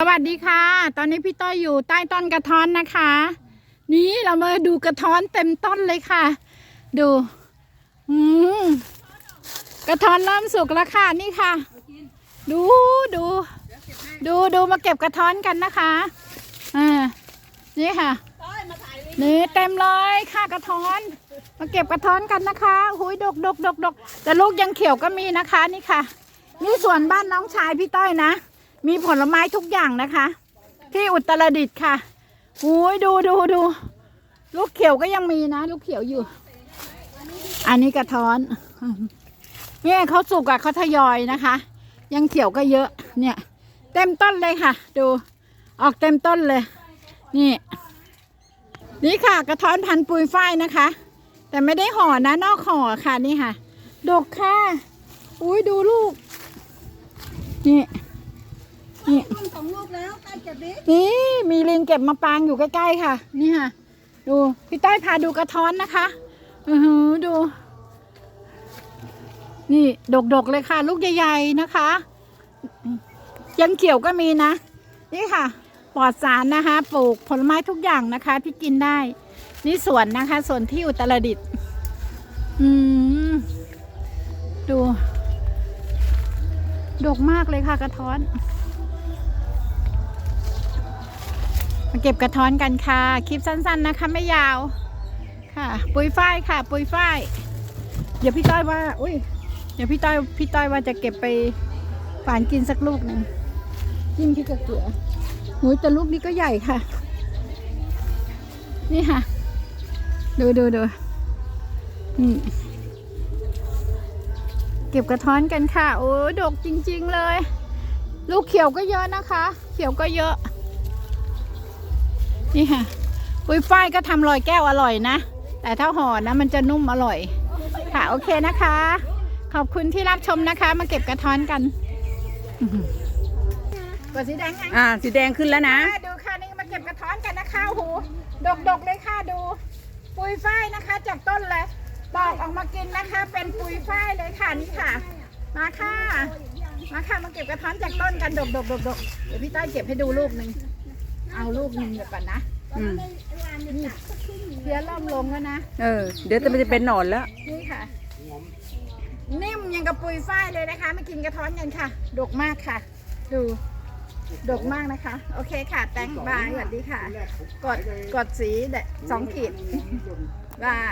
สวัสดีค่ะ ตอนนี้พี่ต้อยอยู่ใต้ต้นกระท้อนนะคะ นี่เรามาดูกระท้อนเต็มต้นเลยค่ะ ดู อืมกระท้อนเริ่มสุกแล้วค่ะนี่ค่ะ ดูดู ดูดูมาเก็บกระท้อนกันนะคะอ่านี่ค่ะนี่เต็มเลยค่ะกระท้อน มาเก็บกระท้อนกันนะคะหุยดกดกดกดกแต่ลูกยังเขียวก็มีนะคะนี่ค่ะ นี่ส่วนบ้านน้องชายพี่ต้อยนะ มีผลไม้ทุกอย่างนะคะ ที่อุตรดิตถ์ค่ะหุยดูดูดูลูกเขียวก็ยังมีนะ ลูกเขียวอยู่ อันนี้กระท้อนเนี่ยเขาสุกอะเขาทยอยนะคะ ยังเขียวก็เยอะ เนี่ย เต็มต้นเลยค่ะ ดู ออกเต็มต้นเลย นี่ นี่ค่ะ กระท้อนพันปุยฝ้ายนะคะ แต่ไม่ได้ห่อนะ นอกห่อค่ะนี่ค่ะ ดกค่ะ อุ้ยดูลูก นี่ ลูกแล้วใกล้เก็บดินี่มีลิงเก็บมาปางอยู่ใกล้ๆค่ะ นี่ค่ะ ดูพี่ต้อยพาดูกระท้อนนะคะอือหือดู นี่ดกๆเลยค่ะ ลูกใหญ่ๆนะคะ ยังเขียวก็มีนะ นี่ค่ะ ปลอดสารนะคะ ปลูกผลไม้ทุกอย่างนะคะ ที่กินได้ นี่สวนนะคะสวนที่อุตรดิตถ์อืมดู ดกมากเลยค่ะกระท้อน มาเก็บกระท้อนกันค่ะ คลิปสั้น ๆนะคะ ไม่ยาวค่ะ ปุยฝ้ายค่ะ ปุยฝ้าย เดี๋ยวพี่ต้อยว่า อุ้ยเดี๋ยวพี่ต้อยพี่ต้อยว่าจะเก็บไปฝานกินสักลูกหนึ่งจิ้มพริกกระเกลือหูยแต่ลูกนี้ก็ใหญ่ค่ะ นี่ค่ะ ดูดูดูนี่เก็บกระท้อนกันค่ะ โอ้ดกจริง ๆ เลย ลูกเขียวก็เยอะนะคะ เขียวก็เยอะ นี่ค่ะปุยฝ้ายก็ทำลอยแก้วอร่อยนะ แต่ถ้าห่อนะมันจะนุ่มอร่อย ค่ะโอเคนะคะ ขอบคุณที่รับชมนะคะ มาเก็บกระท้อนกันอื้อหือกดสีแดงไงอ่า สีแดงขึ้นแล้วนะอ่าดูค่ะนี่มาเก็บกระท้อนกันนะคะโอ้โหดกดกๆเลยค่ะดู ปุยฝ้ายนะคะจากต้นเลยปอกออกมากินนะคะ เป็นปุยฝ้ายเลยค่ะนี่ค่ะ มาค่ะ มาค่ะมาเก็บกระท้อนจากต้นกันดกดกดกดกเดี๋ยวพี่ต้อยเก็บให้ดูลูกหนึ่ง เอาลูกหนึ่งเดี๋ยวก่อนนะอืมนี่เพี้ยเริ่มลงแล้วนะ เออ เดี๋ยวจะมันจะเป็นหนอนแล้ว นี่ค่ะ นิ่มยังกับปุยฝ้ายเลยนะคะ ไม่กินกระท้อนกันค่ะ ดกมากค่ะ ดูดกมากนะคะ โอเคค่ะ แตงบายสวัสดีค่ะ กดกดสีเด็ดสองขีดบาย